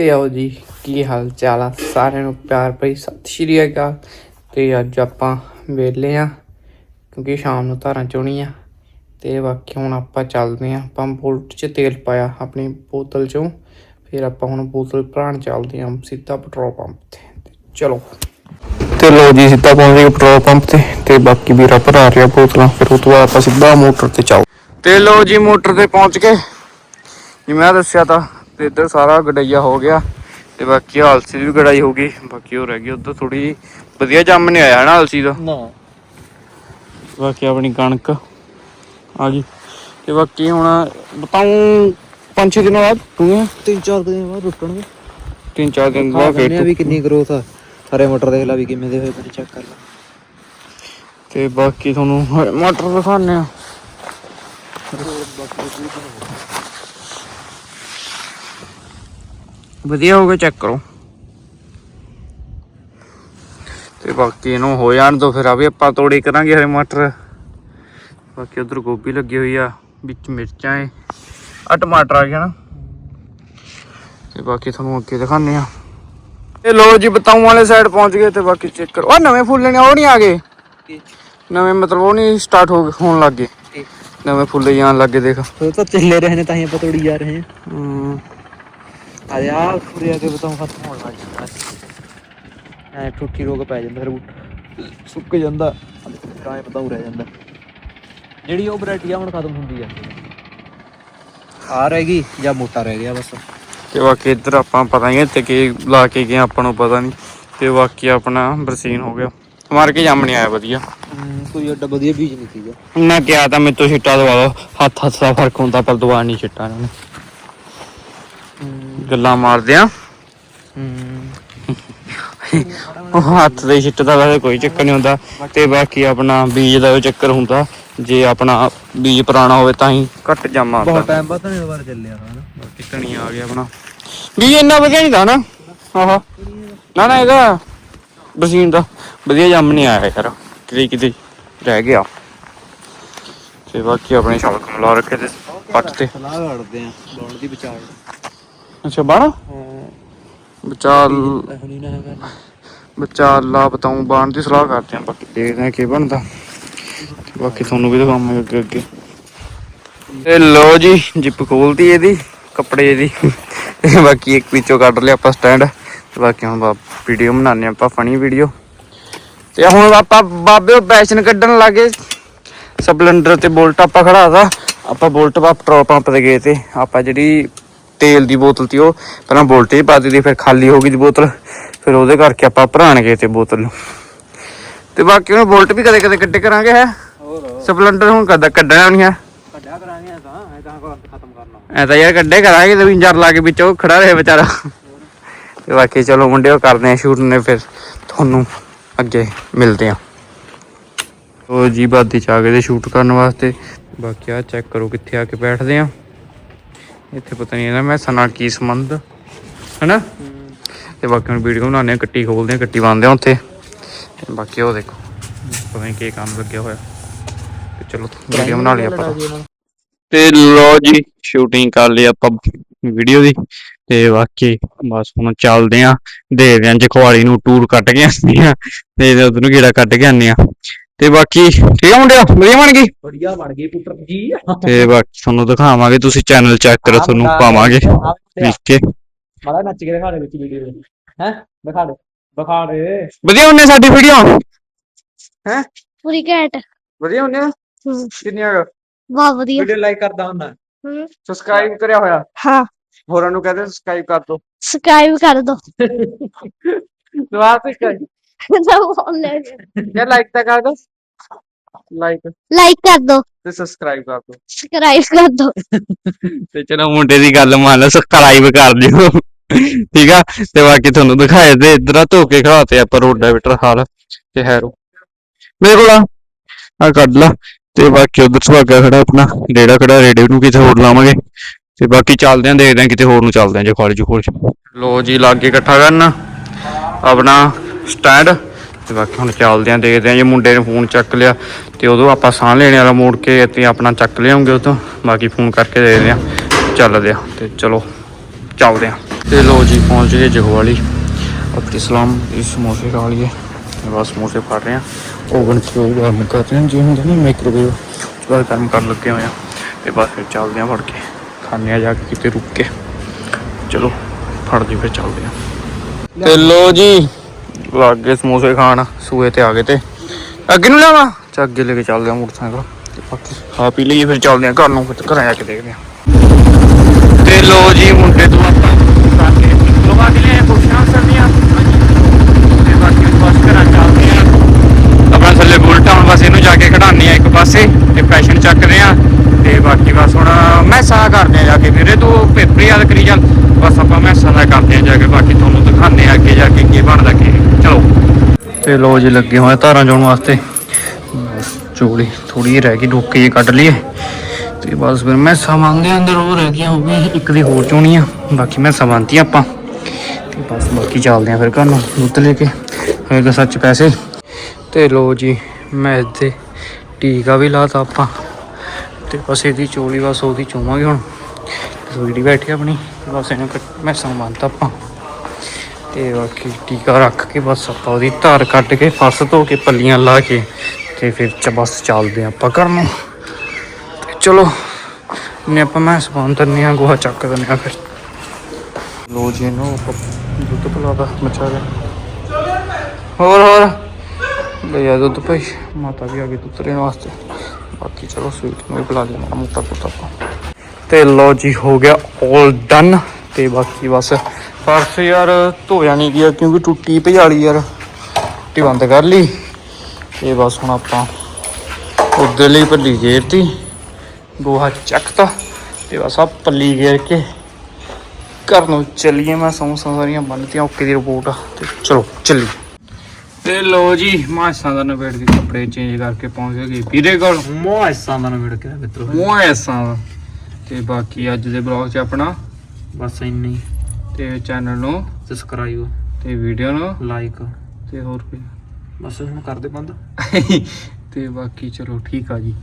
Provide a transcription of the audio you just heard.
ਤੇ ਆਓ ਜੀ, ਕੀ ਹਾਲ ਚਾਲ ਆ? ਸਾਰਿਆਂ ਨੂੰ ਪਿਆਰ ਭਰੀ ਸਤਿ ਸ਼੍ਰੀ ਅਕਾਲ। ਤੇ ਅੱਜ ਆਪਾਂ ਵਿਹਲੇ ਆ, ਕਿਉਂਕਿ ਸ਼ਾਮ ਨੂੰ ਧਾਰਾਂ ਚੋਣੀ ਆ ਤੇ ਬਾਕੀ ਹੁਣ ਆਪਾਂ ਚੱਲਦੇ ਆ। ਆਪਾਂ ਬੋਲਟ 'ਚ ਤੇਲ ਪਾਇਆ ਆਪਣੀ ਬੋਤਲ 'ਚੋਂ। ਫਿਰ ਆਪਾਂ ਹੁਣ ਬੋਤਲ ਭਰਾਉਣ ਚੱਲਦੇ ਆ ਸਿੱਧਾ ਪੈਟਰੋਲ ਪੰਪ ਤੇ। ਚਲੋ। ਤੇ ਲੋ ਜੀ, ਸਿੱਧਾ ਪਹੁੰਚ ਗਏ ਪੈਟਰੋਲ ਪੰਪ ਤੇ। ਤੇ ਬਾਕੀ ਵੀਰਾ ਭਰਾ ਰਿਹਾ ਬੋਤਲਾਂ। ਫਿਰ ਉਹ ਤੋਂ ਬਾਅਦ ਆਪਾਂ ਸਿੱਧਾ ਮੋਟਰ ਤੇ ਚੱਲ। ਤੇ ਲੋ ਜੀ, ਮੋਟਰ ਤੇ ਪਹੁੰਚ ਕੇ ਜਿਵੇਂ ਮੈਂ ਦੱਸਿਆ ਤਾਂ ਤੇ ਇੱਧਰ ਸਾਰਾ ਗਡਈਆ ਹੋ ਗਿਆ ਤੇ ਬਾਕੀ ਹਲਸੀ ਦੀ ਵੀ ਗੜਾਈ ਹੋ ਗਈ। ਬਾਕੀ ਉਹ ਰਹਿ ਗਈ ਉਧਰ ਥੋੜੀ ਵਧੀਆ ਜੰਮ ਨਹੀਂ ਆਇਆ ਨਾ ਹਲਸੀ ਦਾ। ਨਾ। ਬਾਕੀ ਆਪਣੀ ਕਣਕ ਆ ਗਈ। ਤੇ ਬਾਕੀ ਹੁਣ ਬਤਾਉਂ ਪੰਜ ਛੇ ਦਿਨਾਂ ਬਾਅਦ ਤੂੰ ਤਿੰਨ ਚਾਰ ਦਿਨ ਬਾਅਦ ਰੁਕਣਗੇ ਤਿੰਨ ਚਾਰ ਦਿਨ ਬਾਅਦ ਫੇਰ ਵੀ ਕਿੰਨੀ ਗਰੋਥ ਆ। ਹਰੇ ਮਟਰ ਦੇਖ ਲਾ ਵੀ ਕਿਵੇਂ ਦੇ ਹੋਏ ਪਏ ਚੈੱਕ ਕਰ ਲਾ। ਤੇ ਬਾਕੀ ਤੁਹਾਨੂੰ ਮਟਰ ਦਿਖਾਣੇ ਆ। ਵਧੀਆ ਹੋ ਗਿਆ ਚੈੱਕ ਕਰੋ। ਤੇ ਬਾਕੀ ਇਹਨੂੰ ਹੋ ਜਾਣ ਤੋਂ ਫਿਰ ਆ ਵੀ ਆਪਾਂ ਤੋੜੀ ਕਰਾਂਗੇ ਹਰੇ ਮਟਰ। ਬਾਕੀ ਉਧਰ ਗੋਭੀ ਲੱਗੀ ਹੋਈ ਆ ਵਿੱਚ ਮਿਰਚਾਂ ਏ। ਆ ਟਮਾਟਰ ਆ ਗਿਆ ਨਾ। ਤੇ ਬਾਕੀ ਤੁਹਾਨੂੰ ਅੱਗੇ ਦਿਖਾਣੇ ਆ। ਇਹ ਲੋ ਜੀ ਬਤਾਉਂ ਵਾਲੇ ਸਾਈਡ ਪਹੁੰਚ ਗਏ ਤੇ ਬਾਕੀ ਚੈੱਕ ਕਰੋ। ਆ ਨਵੇਂ ਫੁੱਲ ਨੇ ਉਹ ਨਹੀਂ ਆ ਗਏ। ਨਵੇਂ ਮਤਲਬ ਉਹ ਨਹੀਂ ਸਟਾਰਟ ਹੋ ਹੋਣ ਲੱਗ ਗਏ। ਨਵੇਂ ਫੁੱਲ ਜਾਣ ਲੱਗ ਗਏ ਦੇਖ। ਉਹ ਤਾਂ ਚੱਲੇ ਰਹੇ ਨੇ ਤਾਂ ਹੀ ਆਪਾਂ ਤੋੜੀ ਜਾ ਰਹੇ ਹਾਂ। ਹਮ, ਆ ਜਾ ਖੁਰਿਆ ਕੇ ਬਤਾਉਂ ਖਤਮ ਹੋਣ ਲੱਗ ਜਾਂਦਾ ਐ ਠੁੱਠੀ ਰੋਗ ਪੈ ਜਾਂਦਾ ਫਿਰ ਬੂਟਾ ਸੁੱਕ ਜਾਂਦਾ। ਤਾਂ ਹੀ ਬਤਾਉਂ ਰਹਿ ਜਾਂਦਾ। ਜਿਹੜੀ ਉਹ ਵੈਰਾਈਟੀ ਆ ਹੁਣ ਖਤਮ ਹੁੰਦੀ ਆ। ਆ ਰਹਿ ਗਈ ਜਾਂ ਮੋਟਾ ਰਹਿ ਗਿਆ ਬਸ। ਤੇ ਬਾਕੀ ਇੱਧਰ ਆਪਾਂ ਪਤਾ ਨਹੀਂ ਕੀ ਲਾ ਕੇ ਗਏ ਆਪਾਂ ਨੂੰ ਪਤਾ ਨਹੀਂ। ਤੇ ਬਾਕੀ ਆਪਣਾ ਬਰਸੀਨ ਹੋ ਗਿਆ। ਮਾਰ ਕੇ ਜੰਮ ਨਹੀਂ ਆਇਆ ਵਧੀਆ। ਕੋਈ ਏਡਾ ਵਧੀਆ ਬੀਜ ਨਹੀਂ ਸੀਗਾ ਮੈਂ ਕਿਹਾ ਤਾਂ ਤੋਂ ਛਿੱਟਾ ਦਵਾ ਦੋ। ਹੱਥ ਹੱਥ ਦਾ ਫ਼ਰਕ ਹੁੰਦਾ ਪਰ ਦਵਾ ਨਹੀਂ ਛਿੱਟਾ ਇਹਨਾਂ ਨੇ। ਗੱਲਾਂ ਮਾਰਦੇ ਆ। ਉਹ ਹੱਥ ਦੇ ਛਿੱਟ ਦਾ ਵੈਸੇ ਕੋਈ ਚੱਕਰ ਨਹੀਂ ਹੁੰਦਾ ਤੇ ਬਾਕੀ ਆਪਣਾ ਬੀਜ ਦਾ ਉਹ ਚੱਕਰ ਹੁੰਦਾ। ਜੇ ਆਪਣਾ ਬੀਜ ਪੁਰਾਣਾ ਹੋਵੇ ਤਾਂ ਹੀ ਘੱਟ ਜੰਮ ਆਉਂਦਾ ਬਹੁਤ ਟਾਈਮ ਬਾਅਦ ਤਾਂ ਵਾਰ ਚੱਲਿਆ ਹਾਂ ਬਾਕੀ ਧਨੀਆ ਆ ਗਿਆ ਆਪਣਾ। ਬੀਜ ਇੰਨਾ ਵਧੀਆ ਨਹੀਂ ਦਾ ਨਾ। ਆਹਾ। ਨਾ ਨਾ ਇਹਦਾ ਬਰਸੀਨ ਦਾ ਵਧੀਆ ਜੰਮ ਨਹੀਂ ਆਇਆ ਯਾਰ। ਕਿਤੇ ਕਿਤੇ ਰਹਿ ਗਿਆ। ਤੇ ਬਾਕੀ ਆਪਣੇ ਸ਼ੌਕ ਮਲਾ ਰੱਖੇ ਤੇ ਪੱਟ ਤੇ। ਸਲਾਹ ਲੜਦੇ ਆ ਲਾਉਣ ਦੀ ਵਿਚਾਰ। ਅੱਛਾ ਬਾਣਾ ਵਿਚਾਲ ਇਹੋ ਨਾ ਹੈਗਾ ਵਿਚਾਲਾ ਬਤਾਉਂ ਬਾਣ ਦੀ ਸਲਾਹ ਕਰਦੇ ਆਂ, ਬਾਕੀ ਦੇਖਦੇ ਆਂ ਕੀ ਬਣਦਾ। ਬਾਕੀ ਤੁਹਾਨੂੰ ਵੀ ਦਿਖਾਵਾਂਗੇ ਅੱਗੇ ਅੱਗੇ। ਤੇ ਲੋ ਜੀ, ਜਿੱਪ ਖੋਲਤੀ ਇਹਦੀ, ਕੱਪੜੇ ਦੀ ਬਾਕੀ ਇੱਕ ਵਿੱਚੋਂ ਕੱਢ ਲਿਆ ਆਪਾਂ ਸਟੈਂਡ। ਤੇ ਬਾਕੀ ਹੁਣ ਵੀਡੀਓ ਬਣਾਉਂਦੇ ਆਪਾਂ, ਫਨੀ ਵੀਡੀਓ। ਤੇ ਹੁਣ ਆਪਾਂ ਬਾਬੇ ਉਹ ਪੈਸ਼ਨ ਕੱਢਣ ਲੱਗੇ। ਸਪਲੈਂਡਰ ਤੇ ਬੋਲਟ ਆਪਾਂ ਖੜਾਤਾ। ਆਪਾਂ ਬੋਲਟ ਪਾ ਪੈਟਰੋਲ ਪੰਪ ਤੇ ਗਏ ਤੇ। ਆਪਾਂ ਜਿਹੜੀ ਤੇਲ ਦੀ ਬੋਤਲ ਤੀ ਉਹ ਪਹਿਲਾਂ ਬੋਲਟ 'ਚ ਪਾ ਦਿੱਤੀ ਫਿਰ ਖਾਲੀ ਹੋ ਗਈ ਦੀ ਬੋਤਲ। ਫਿਰ ਉਹਦੇ ਕਰਕੇ ਆਪਾਂ ਭਰਾਣ ਗਏ ਤੇ ਬੋਤਲ ਨੂੰ। ਤੇ ਬਾਕੀ ਹੁਣ ਬੋਲਟ ਵੀ ਕਦੇ ਕਦੇ ਕੱਢੇ ਕਰਾਂਗੇ ਹੈ? ਸਪਲੈਂਡਰ ਹੁਣ ਕਦਾ ਕੱਢਣਾ ਨਹੀਂ ਹੈ। ਕੱਢਿਆ ਕਰਾਂਗੇ ਤਾਂ ਐ ਤਾਂ ਖਤਮ ਕਰਨਾ। ਐ ਤਾਂ ਯਾਰ ਕੱਢੇ ਕਰਾਂਗੇ ਤੇ ਵਿੰਜਰ ਲਾ ਕੇ ਵਿੱਚ ਉਹ ਖੜਾ ਰਹੇ ਵਿਚਾਰਾ। ਤੇ ਬਾਕੀ ਚਲੋ ਮੁੰਡਿਓ ਕਰਦੇ ਆ ਸ਼ੂਟ ਨੇ ਫਿਰ ਤੁਹਾਨੂੰ ਅੱਗੇ ਮਿਲਦੇ ਆ ਉਹ ਜੀ ਬਾਦੀ ਚ ਆ ਗਏ ਤੇ ਸ਼ੂਟ ਕਰਨ ਵਾਸਤੇ। ਬਾਕੀ ਆ ਚੈੱਕ ਕਰੋ ਕਿੱਥੇ ਆ ਕੇ ਬੈਠਦੇ ਆ ਇੱਥੇ ਪਤਾ ਨਹੀਂ ਇਹਦਾ ਮੈਂ ਸਨਾ ਕੀ ਸੰਬੰਧ, ਹੈਨਾ? ਤੇ ਬਾਕੀ ਹੁਣ ਵੀਡੀਓ ਬਣਾਉਂਦੇ ਆ ਕੱਟੀ ਖੋਲਦੇ ਆ ਕੱਟੀ ਬੰਨਦੇ ਆ ਉੱਥੇ। ਤੇ ਬਾਕੀ ਉਹ ਦੇਖੋ, ਪਤਾ ਨਹੀਂ ਕੀ ਕੰਮ ਲੱਗਿਆ ਹੋਇਆ। ਤੇ ਚਲੋ, ਵੀਡੀਓ ਬਣਾ ਲਈ ਆਪਾਂ ਤੇ। ਲੋ ਜੀ ਸ਼ੂਟਿੰਗ ਕਰ ਲਈ ਆਪਾਂ ਵੀਡੀਓ ਦੀ। ਤੇ ਬਾਕੀ ਬਸ ਹੁਣ ਚੱਲਦੇ ਆ ਦੇਖਦੇ ਆਂ ਜਖਵਾਲੀ ਨੂੰ ਟੂਰ ਕੱਟ ਕੇ ਆਉਂਦੇ ਆ ਤੇ ਉਧਰ ਨੂੰ ਗੇੜਾ ਕੱਟ ਕੇ ਆਉਂਦੇ ਆ ਤੇ ਬਾਕੀ ਠੀਕ ਆ ਮੁੰਡਿਆ ਵਧੀਆ ਬਣ ਗਈ? ਬੜੀਆ ਬਣ ਗਈ ਪੁੱਤਰ ਜੀ। ਤੇ ਬਾਕੀ ਤੁਹਾਨੂੰ ਦਿਖਾਵਾਂਗੇ ਤੁਸੀਂ ਚੈਨਲ ਚੈੱਕ ਕਰੋ ਤੁਹਾਨੂੰ ਪਾਵਾਂਗੇ। ਲਿਖ ਕੇ ਮਾੜਾ ਨੱਚ ਕੇ ਦਿਖਾ ਦੇ ਵਿੱਚ ਵੀਡੀਓ ਹੈ? ਦਿਖਾ ਦੇ ਦਿਖਾ ਦੇ। ਵਧੀਆ ਹੁੰਨੇ ਸਾਡੀ ਵੀਡੀਓ ਹੈ? ਪੂਰੀ ਘੈਂਟ। ਵਧੀਆ ਹੁੰਨੇ ਹਮ, ਕਿੰਨੀਆਂ ਬਹੁਤ ਵਧੀਆ। ਵੀਡੀਓ ਲਾਈਕ ਕਰਦਾ ਹੁੰਦਾ। ਹਮ, ਸਬਸਕ੍ਰਾਈਬ ਕਰਿਆ ਹੋਇਆ? ਹਾਂ। ਹੋਰਾਂ ਨੂੰ ਕਹਦੇ ਸਬਸਕ੍ਰਾਈਬ ਕਰ ਦੋ। ਸਬਸਕ੍ਰਾਈਬ ਕਰ ਦੋ। ਦੁਬਾਰਾ ਤੇ ਕਰ ਯਾਰ ਲਾਈਕ ਤਾਂ ਕਰ ਦੋ। ਲਾਈਕ ਲਾਈਕ ਕਰ ਦੋ। ਤੇ ਸਬਸਕ੍ਰਾਈਬ ਕਰ ਦੋ। ਸਬਸਕ੍ਰਾਈਬ ਕਰ ਦੋ। ਤੇ ਚਲੋ ਮੁੰਡੇ ਦੀ ਗੱਲ ਮੰਨ ਲਓ ਸਬਸਕ੍ਰਾਈਬ ਕਰ ਦਿਓ। ਠੀਕ ਆ? ਤੇ ਬਾਕੀ ਤੁਹਾਨੂੰ ਦਿਖਾਏ ਤੇ ਇਧਰ ਆ ਧੋ ਕੇ ਖੜਾਤੇ ਆਪਾਂ ਰੋਡਾ ਬਿਟਰ ਹਾਲ ਤੇ ਹੈਰੋ। ਮੇਰੇ ਕੋਲ ਆ ਆਹ ਕੱਢ ਲਾ। ਤੇ ਬਾਕੀ ਉਧਰ ਸੁਹਾਗਾ ਖੜਾ ਆਪਣਾ ਰੇੜਾ ਖੜਾ ਰੇੜੇ ਨੂੰ ਕਿਤੇ ਹੋਰ ਲਾਵਾਂਗੇ। ਤੇ ਬਾਕੀ ਚੱਲਦੇ ਆਂ ਦੇਖਦੇ ਆਂ ਕਿਤੇ ਹੋਰ ਨੂੰ ਚੱਲਦੇ ਆਂ ਜੇ ਕਾਲਜ ਕੋਲ ਲੋ ਜੀ ਲਾਗੇ ਇਕੱਠਾ ਕਰਨਾ। ਆਪਣਾ ਸਟੈਂਡ ਤੇ ਬਾਕੀ ਹੁਣ ਚੱਲਦੇ ਆਂ, ਦੇਖਦੇ ਆਂ ਜੇ ਮੁੰਡੇ ਨੇ ਫੋਨ ਚੱਕ ਲਿਆ ਤੇ ਉਦੋਂ ਆਪਾਂ ਸਾਹ ਲੈਣ ਵਾਲਾ ਮੋੜ ਕੇ ਤੇ ਆਪਣਾ ਚੱਕ ਲਿਆਉਂਗੇ ਉਦੋਂ। ਬਾਕੀ ਫੋਨ ਕਰਕੇ ਦੇਖਦੇ ਆਂ, ਚੱਲਦੇ ਆਂ ਤੇ ਚਲੋ ਚੱਲਦੇ ਆਂ। ਤੇ ਲੋ ਜੀ, ਪਹੁੰਚ ਗਏ ਜਗਵਾਲੀ ਅਬਦੁਲ ਇਸਲਾਮ ਇਸ ਸਮੋਸੇ ਖਾ ਲਈਏ। ਬਸ ਸਮੋਸੇ ਫੜ ਰਹੇ ਆ। ਓਵਨ ਚ ਗਰਮ ਕਰ ਰਹੇ ਆ ਜਿਵੇਂ ਹੁੰਦਾ ਨਹੀਂ ਮਾਈਕ੍ਰੋਵੇਵ ਬਾਅਦ ਕੰਮ ਕਰਨ ਲੱਗੇ ਹੋਏ ਆ। ਤੇ ਬਸ ਫਿਰ ਚੱਲਦੇ ਆ ਫੜ ਕੇ। ਖਾਣੇ ਆ ਜਾ ਕੇ ਕਿਤੇ ਰੁਕ ਕੇ। ਚਲੋ ਫੜ ਲਈ ਫਿਰ ਚੱਲਦੇ ਆ। ਤੇ ਲੋ ਜੀ ਲੱਗ ਗਏ ਸਮੋਸੇ ਖਾਣ, ਸੂਏ ਤੇ ਆ ਗਏ ਤੇ। ਅੱਗੇ ਨੂੰ ਲਿਆਵਾਂ? ਚੱਲ ਅੱਗੇ ਲੈ ਕੇ ਚੱਲਦੇ ਆ ਮੋਟਰਸਾਈਕਲ। ਤੇ ਬਾਕੀ ਖਾ ਪੀ ਲਈਏ, ਫਿਰ ਚੱਲਦੇ ਆ ਘਰ ਨੂੰ, ਫਿਰ ਘਰਾਂ ਜਾ ਕੇ ਦੇਖਦੇ ਆ ਤੇ ਲੋ ਜੀ, ਮੁੰਡੇ ਤੋਂ ਆਪਾਂ ਕਰਕੇ ਲਵਾ ਕੇ ਲਿਆਏ ਪੁੱਛਣਾ ਸਰਦੀਆਂ ਤੇ ਬਾਕੀ ਬਸ ਘਰਾਂ ਚੱਲਦੇ ਆ ਆਪਣਾ ਥੱਲੇ ਬੁਲਟ ਆਉਣ ਬਸ ਇਹਨੂੰ ਜਾ ਕੇ ਖੜਾਉਂਦੇ ਆ ਇੱਕ ਪਾਸੇ ਤੇ ਫੈਸ਼ਨ ਚੱਕਦੇ ਆ ਤੇ ਬਾਕੀ ਬਸ ਹੁਣ ਮੈਂ ਸਾਹ ਕਰਦੇ ਆ ਜਾ ਕੇ ਵੀਰੇ, ਤੂੰ ਪੇਪਰ ਯਾਦ ਕਰੀ ਚੱਲ। ਬਸ ਆਪਾਂ ਮੈਂ ਸਾਹ ਕਰਦੇ ਆ ਜਾ ਕੇ, ਬਾਕੀ ਤੁਹਾਨੂੰ ਦਿਖਾਉਂਦੇ ਆ ਅੱਗੇ ਜਾ ਕੇ ਕੀ ਬਣਦਾ ਕੀ। ਚਲੋ। ਤੇ ਲੋ ਜੀ, ਲੱਗੇ ਹੋਏ ਧਾਰਾਂ ਚੋਣ ਵਾਸਤੇ। ਬਸ ਚੋਲੀ ਥੋੜੀ ਜਿਹੀ ਰਹਿ ਗਈ, ਡੋਕੇ ਜੇ ਕੱਢ ਲਈਏ। ਤੇ ਬਸ ਫਿਰ ਮੈਂ ਸਮਾਨ ਅੰਦਰ ਉਹ ਰਹਿ ਗਈਆਂ ਹੋ ਇੱਕ ਦੀ ਹੋਰ ਚੋਣੀ ਆ। ਬਾਕੀ ਮੈਂ ਸਮਾਂਤੀ ਆਪਾਂ। ਤੇ ਬਸ ਬਾਕੀ ਚੱਲਦੇ ਆ ਫਿਰ ਘਰ ਨੂੰ ਦੁੱਧ ਲੈ ਕੇ। ਹੋਏਗਾ ਸੱਚ ਪੈਸੇ। ਤੇ ਲੋ ਜੀ, ਮੈਂ ਇੱਥੇ ਟੀਕਾ ਵੀ ਲਾਤਾ ਆਪਾਂ। ਤੇ ਬਸ ਇਹਦੀ ਚੋਲੀ ਬਸ ਉਹਦੀ ਚੋਵਾਂਗੇ ਹੁਣ। ਸਵੀਡੀ ਬੈਠੀ ਆਪਣੀ। ਬਸ ਇਹਨੂੰ ਮੈਂ ਸਮਾਨਤਾ ਆਪਾਂ। ਤੇ ਬਾਕੀ ਟੀਕਾ ਰੱਖ ਕੇ ਬਸ ਆਪਾਂ ਉਹਦੀ ਧਾਰ ਕੱਟ ਕੇ ਫਸ ਧੋ ਕੇ, ਪੱਲੀਆਂ ਲਾ ਕੇ ਤੇ ਫਿਰ ਚ ਬਸ ਚੱਲਦੇ ਹਾਂ ਆਪਾਂ ਘਰ ਨੂੰ। ਤੇ ਚਲੋ ਨੇ ਆਪਾਂ ਮੈਂ ਸਮਾਨ ਤੰਨੇ ਆ ਗੋਹਾ ਚੱਕ ਦਿੰਦੇ ਆ ਫਿਰ। ਲੋ ਜੀ ਨੂੰ ਆਪਾਂ ਦੁੱਧ ਪਿਲਾਦਾ ਮਚਾ ਗਿਆ ਹੋਰ ਹੋਰ। ਲਿਆ ਦੁੱਧ ਭਾਈ, ਮਾਤਾ ਵੀ ਆ ਗਈ ਦੁੱਧ ਲੈਣ ਵਾਸਤੇ। ਬਾਕੀ ਚਲੋ ਸਵੀਟ ਨੂੰ ਵੀ ਪਿਲਾ ਦੇਣਾ ਮੋਟਾ ਪੁੱਤ ਆਪਾਂ। ਤੇ ਲੋ ਜੀ, ਹੋ ਗਿਆ 올 ਡਨ ਤੇ ਬਾਕੀ ਬਸ ਫਰਸ਼ ਯਾਰ ਧੋਇਆ ਨਹੀਂ ਗਿਆ ਕਿਉਂਕਿ ਟੁੱਟੀ ਭਜਾਲੀ ਯਾਰ। ਟੁੱਟੀ ਬੰਦ ਕਰ ਲਈ। ਤੇ ਬਸ ਹੁਣ ਆਪਾਂ ਉਧਰ ਲਈ ਪੱਲੀ ਗੇਰਤੀ ਗੋਹਾ ਚੱਕਤਾ ਤੇ ਬਸ ਆ ਪੱਲੀ ਗੇਰ ਕੇ ਘਰ ਨੂੰ ਚੱਲੀਏ ਮੈਂ ਸਮੋਸਾ ਸਾਰੀਆਂ ਬੰਨਤੀਆਂ ਓਕੇ ਦੀ ਰਿਪੋਰਟ ਤੇ ਚਲੋ ਚੱਲੀ ਤੇ ਲੋ ਜੀ ਮਾਸਾਂ ਦਾ ਨਵੇੜ ਕੇ ਕੱਪੜੇ ਚੇਂਜ ਕਰਕੇ ਪਹੁੰਚ ਗਏ ਵੀਰੇ ਕੋਲ ਮੋਇਸਾਂ ਦਾ ਨਵੇੜ ਕੇ ਮਿੱਤਰੋ। ਮਾਸਾਂ ਤੇ ਬਾਕੀ ਅੱਜ ਦੇ ਬਲੌਗ 'ਚ ਆਪਣਾ ਬਸ ਇੰਨਾ ਤੇ ਚੈਨਲ ਨੂੰ ਸਬਸਕ੍ਰਾਈਬ ਤੇ ਵੀਡੀਓ ਨੂੰ ਲਾਈਕ ਤੇ ਹੋਰ ਕੋਈ ਬਸ ਹੁਣ ਕਰਦੇ ਬੰਦ। ਤੇ ਬਾਕੀ ਚਲੋ ਠੀਕ ਆ ਜੀ।